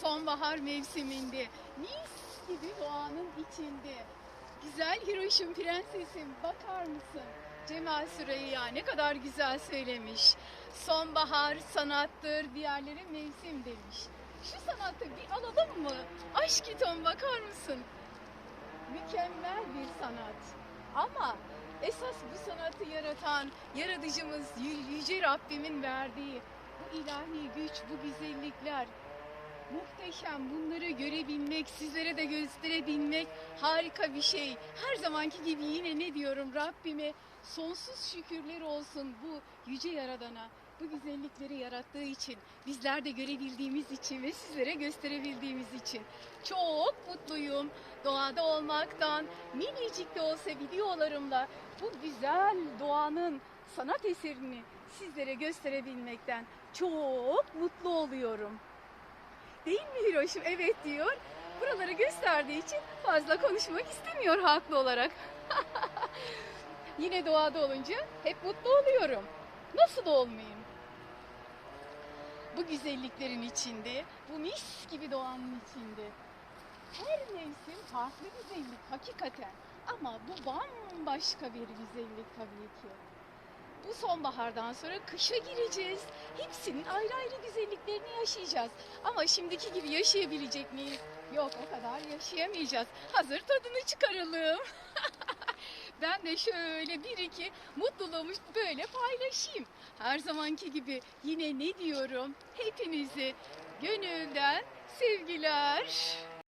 sonbahar mevsiminde mis gibi doğanın içinde. Güzel Hiroşim prensesim bakar mısın? Cemal Süreyya ne kadar güzel söylemiş. Sonbahar sanattır, diğerleri mevsim demiş. Şu sanatı bir alalım mı? Aşkiton bakar mısın? Mükemmel bir sanat. Ama esas bu sanatı yaratan yaratıcımız Yü- Yüce Rabbimin verdiği bu ilahi güç, bu güzellikler muhteşem. Bunları görebilmek, sizlere de gösterebilmek harika bir şey. Her zamanki gibi yine ne diyorum Rabbime sonsuz şükürler olsun bu yüce yaradana. Bu güzellikleri yarattığı için, bizler de görebildiğimiz için ve sizlere gösterebildiğimiz için. Çok mutluyum doğada olmaktan, minicik de olsa videolarımla bu güzel doğanın sanat eserini sizlere gösterebilmekten çok mutlu oluyorum. Değil mi Hiroşim? Evet diyor. Buraları gösterdiği için fazla konuşmak istemiyor haklı olarak. Yine doğada olunca hep mutlu oluyorum. Nasıl olmayayım? Bu güzelliklerin içinde, bu mis gibi doğanın içinde. Her mevsim farklı güzellik hakikaten. Ama bu bambaşka bir güzellik tabii ki. Bu sonbahardan sonra kışa gireceğiz. Hepsinin ayrı ayrı güzelliklerini yaşayacağız. Ama şimdiki gibi yaşayabilecek miyiz? Yok o kadar yaşayamayacağız. Hazır tadını çıkaralım. ben de şöyle bir iki mutluluğumu böyle paylaşayım. Her zamanki gibi yine ne diyorum? Hepinizi gönülden sevgiler.